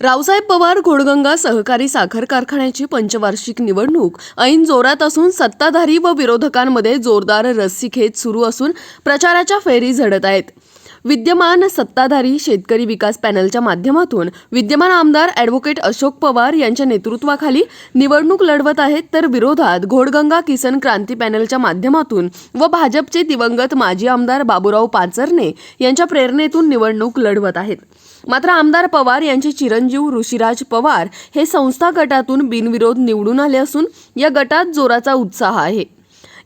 रावसाहेब पवार घोडगंगा सहकारी साखर कारखान्याची पंचवार्षिक निवडणूक ऐन जोरात असून सत्ताधारी व विरोधकांमध्ये जोरदार रस्सीखेच सुरू असून प्रचाराच्या फेरी झडत आहेत. विद्यमान सत्ताधारी शेतकरी विकास पॅनलच्या माध्यमातून विद्यमान आमदार ॲडव्होकेट अशोक पवार यांच्या नेतृत्वाखाली निवडणूक लढवत आहेत तर विरोधात घोडगंगा किसन क्रांती पॅनलच्या माध्यमातून व भाजपचे दिवंगत माजी आमदार बाबूराव पाचरणे यांच्या प्रेरणेतून निवडणूक लढवत आहेत. मात्र आमदार पवार यांचे चिरंजीव ऋषिराज पवार हे संस्था गटातून बिनविरोध निवडून आले असून या गटात जोराचा उत्साह आहे.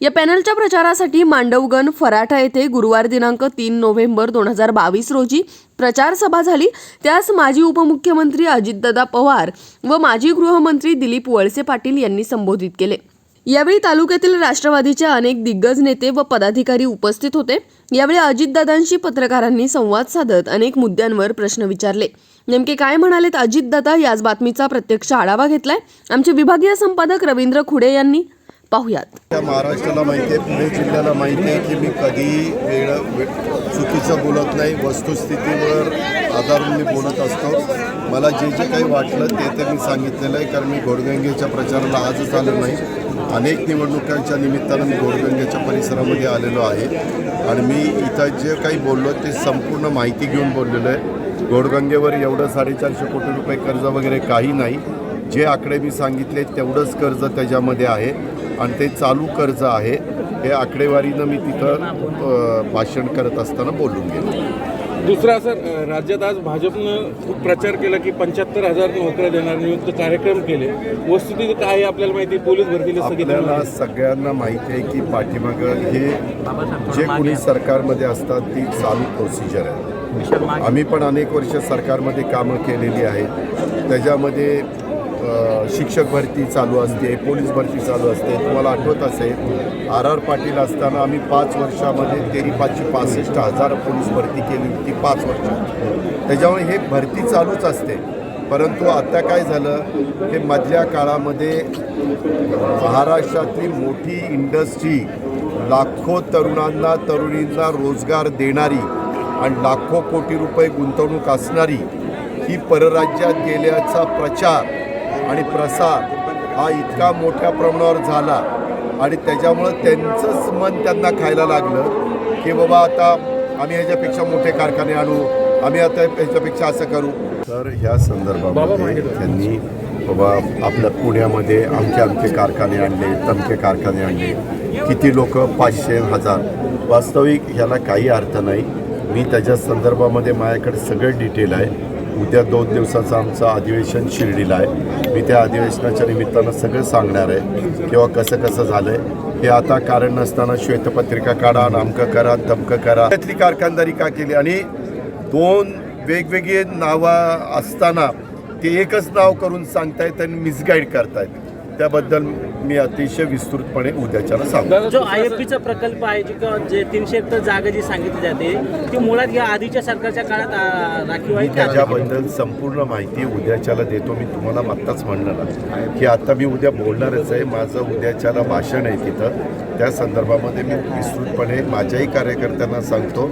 या पॅनलच्या प्रचारासाठी मांडवगण फराठा येथे गुरुवार दिनांक तीन नोव्हेंबर दोन हजार बावीस रोजी प्रचार सभा झाली. त्यास माजी उपमुख्यमंत्री अजितदादा पवार व माजी गृहमंत्री दिलीप वळसे पाटील यांनी संबोधित केले. यावेळी तालुक्यातील राष्ट्रवादीचे अनेक दिग्गज नेते व पदाधिकारी उपस्थित होते. यावेळी अजितदादांशी पत्रकारांनी संवाद साधत अनेक मुद्द्यांवर प्रश्न विचारले. नेमके काय म्हणालेत अजितदादा याच बातमीचा प्रत्यक्ष आढावा घेतलाय. आमचे विभागीय संपादक रवींद्र खुडे यांनी पाहुयात. महाराष्ट्राला माहिती आहे पुणे जिल्ह्याला माहिती आहे की मी कधी वेळ चुकीचं बोलत नाही. वस्तुस्थितीवर आधारून मी बोलत असतो. मला जे जे काही वाटलं ते ते मी सांगितलेलं आहे. कारण मी घोडगंगेच्या प्रचाराला आजच आलो नाही. अनेक निवडणुकांच्या निमित्तानं मी घोडगंगेच्या परिसरामध्ये आलेलो आहे. आणि मी इथं जे काही बोललो ते संपूर्ण माहिती घेऊन बोललेलो आहे. घोडगंगेवर एवढं साडेचारशे कोटी रुपये कर्ज वगैरे काही नाही. जे आकडे मी सांगितले तेवढंच कर्ज त्याच्यामध्ये आहे. आणि ते चालू कर्ज आहे. हे आकडेवारीनं मी तिथं भाषण करत असताना बोलून गेलो. दुसरं असं अ, राज्यात आज भाजपनं खूप प्रचार केला की पंच्याहत्तर हजार नोकऱ्या देणार नियुक्त कार्यक्रम केले. वस्तुस्थिती काय आहे आपल्याला माहिती आहे, पोलीस भरतीला आपल्याला सगळ्यांना माहिती आहे की पाठीमागं हे जे कोणी सरकारमध्ये असतात ती चालू प्रोसिजर आहे. आम्ही पण अनेक वर्ष सरकारमध्ये कामं केलेली आहेत. त्याच्यामध्ये शिक्षक भरती चालू असते पोलीस भरती चालू असते. तुम्हाला आठवत असेल आर आर पाटील असताना आम्ही पाच वर्षामध्ये तेरी पाचशे पासष्ट हजार पोलीस भरती केली होती पाच वर्ष त्याच्यामुळे हे भरती चालूच असते. परंतु आता काय झालं हे मधल्या काळामध्ये महाराष्ट्रातली मोठी इंडस्ट्री लाखो तरुणांना तरुणींना रोजगार देणारी आणि लाखो कोटी रुपये गुंतवणूक असणारी ही परराज्यात गेल्याचा प्रचार आणि प्रसार हा इतका मोठ्या प्रमाणावर झाला. आणि त्याच्यामुळं त्यांचंच मन त्यांना खायला लागलं की बाबा आता आम्ही ह्याच्यापेक्षा मोठे कारखाने आणू आम्ही आता ह्याच्यापेक्षा असं करू. तर ह्या संदर्भामध्ये त्यांनी बाबा आपल्या पुण्यामध्ये आमचे आमचे कारखाने आणले तमके कारखाने आणले. किती लोक? पाचशे हजार. वास्तविक ह्याला काही अर्थ नाही. मी त्याच्या संदर्भामध्ये माझ्याकडे सगळं डिटेल आहे. उद्या दोन दिवसाचं आमचं अधिवेशन शिर्डीला आहे. मी त्या अधिवेशनाच्या निमित्तानं सगळं सांगणार आहे. किंवा कसं कसं झालं आहे हे आता कारण नसताना श्वेतपत्रिका काढा नामकं करा धमकं करा. त्यातली कारखानदारी का केली? आणि दोन वेगवेगळे नावं असताना ते एकच नाव करून सांगतायत आणि मिसगाईड करतायत. त्याबद्दल मी अतिशय विस्तृतपणे उद्याच्याला सांगतो जो आय एफ पीचा प्रकल्प आहे जी का- जे तीनशे हेक्टर जागा जी सांगितली जाते ती मुळात या आधीच्या सरकारच्या काळात आ, राखीव मी आहे? त्याच्याबद्दल संपूर्ण माहिती उद्याच्याला देतो. मी तुम्हाला आत्ताच म्हणलं ना की आता मी उद्या बोलणारच आहे. माझं उद्याच्याला भाषण आहे तिथं. त्या संदर्भामध्ये मी विस्तृतपणे माझ्याही कार्यकर्त्यांना सांगतो.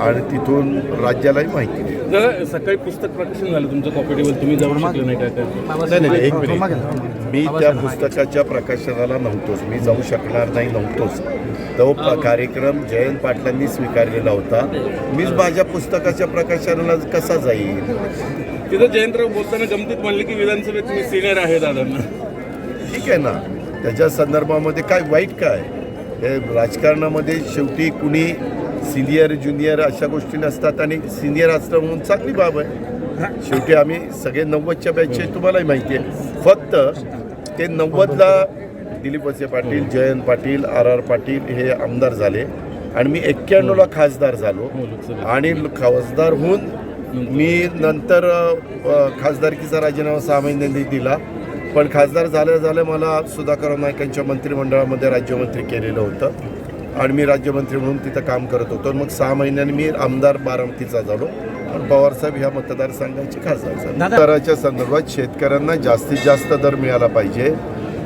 आणि तिथून राज्यालाही माहिती सकाळी पुस्तक प्रकाशन झालं तुमचं कॉम्पिटेबल तुम्ही जाऊ शकले नाही काय नाही नाही एक मिनिट. मी त्या पुस्तकाच्या प्रकाशनाला नव्हतोच. मी जाऊ शकणार नाही नव्हतोच. तो प- कार्यक्रम जयंत पाटलांनी स्वीकारलेला होता. मीच माझ्या पुस्तकाच्या प्रकाशनाला कसा जाईल तिथं जयंतराव बोलताना गमतीत म्हणले की विधानसभेत तुम्ही सिनियर आहे दादांना. ठीक आहे ना. त्याच्या संदर्भामध्ये काय वाईट काय? राजकारणामध्ये शेवटी कुणी सिनियर ज्युनियर अशा गोष्टी नसतात आणि सिनियर असणं म्हणून चांगली बाब आहे. शेवटी आम्ही सगळे नव्वदच्या बॅचचे तुम्हालाही माहिती आहे. फक्त ते नव्वदला दिलीप वसे पाटील जयंत पाटील आर आर पाटील हे आमदार झाले आणि मी एक्क्याण्णवला खासदार झालो. आणि खासदार होऊन मी नंतर खासदारकीचा राजीनामा सहा महिन्यांनी दिला. पण खासदार झाल्या झाल्या मला सुधाकर नाईकांच्या मंत्रिमंडळामध्ये राज्यमंत्री केलेलं होतं. आणि मी राज्यमंत्री म्हणून तिथं काम करत होतो. मग सहा महिन्यांनी मी आमदार बारामतीचा झालो. आणि पवारसाहेब ह्या मतदारसंघाचे खासदार झाले. दराच्या संदर्भात शेतकऱ्यांना जास्तीत जास्त दर मिळाला पाहिजे.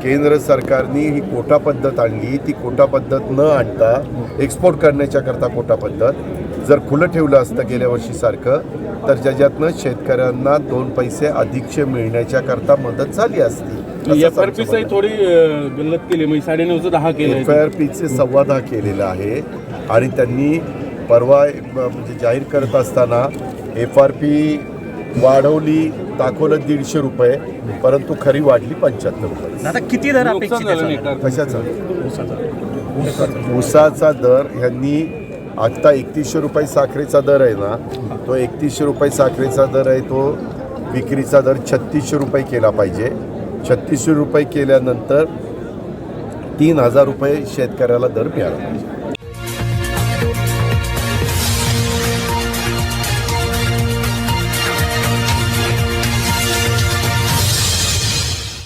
केंद्र सरकारने ही कोटा पद्धत आणली. ती कोटा पद्धत न आणता एक्सपोर्ट करण्याच्या करता कोटा पद्धत. जर खुलं ठेवलं असतं गेल्या वर्षीसारखं तर ज्याच्यातनं शेतकऱ्यांना दोन पैसे अधिकचे मिळण्याच्या करता मदत झाली असती. एफ आर पीचाही. थोडी गल्लत केली म्हणजे साडेनऊचं दहा केलं एफ आय आर पीचे सव्वा दहा केलेलं आहे. आणि त्यांनी परवा म्हणजे जाहीर करत असताना एफ आर पी वाढवली दाखवलं दीडशे रुपये परंतु खरी वाढली पंच्याहत्तर रुपये. आता किती दर अपेक्षित? कशाचा? ऊसाचा दर ह्यांनी आत्ता एकतीसशे रुपये साखरेचा दर आहे ना तो एकतीसशे रुपये साखरेचा दर आहे तो विक्रीचा दर छत्तीसशे रुपये केला पाहिजे. छत्तीसशे रुपये केल्यानंतर तीन हजार रुपये शेतकऱ्याला दर मिळाला पाहिजे.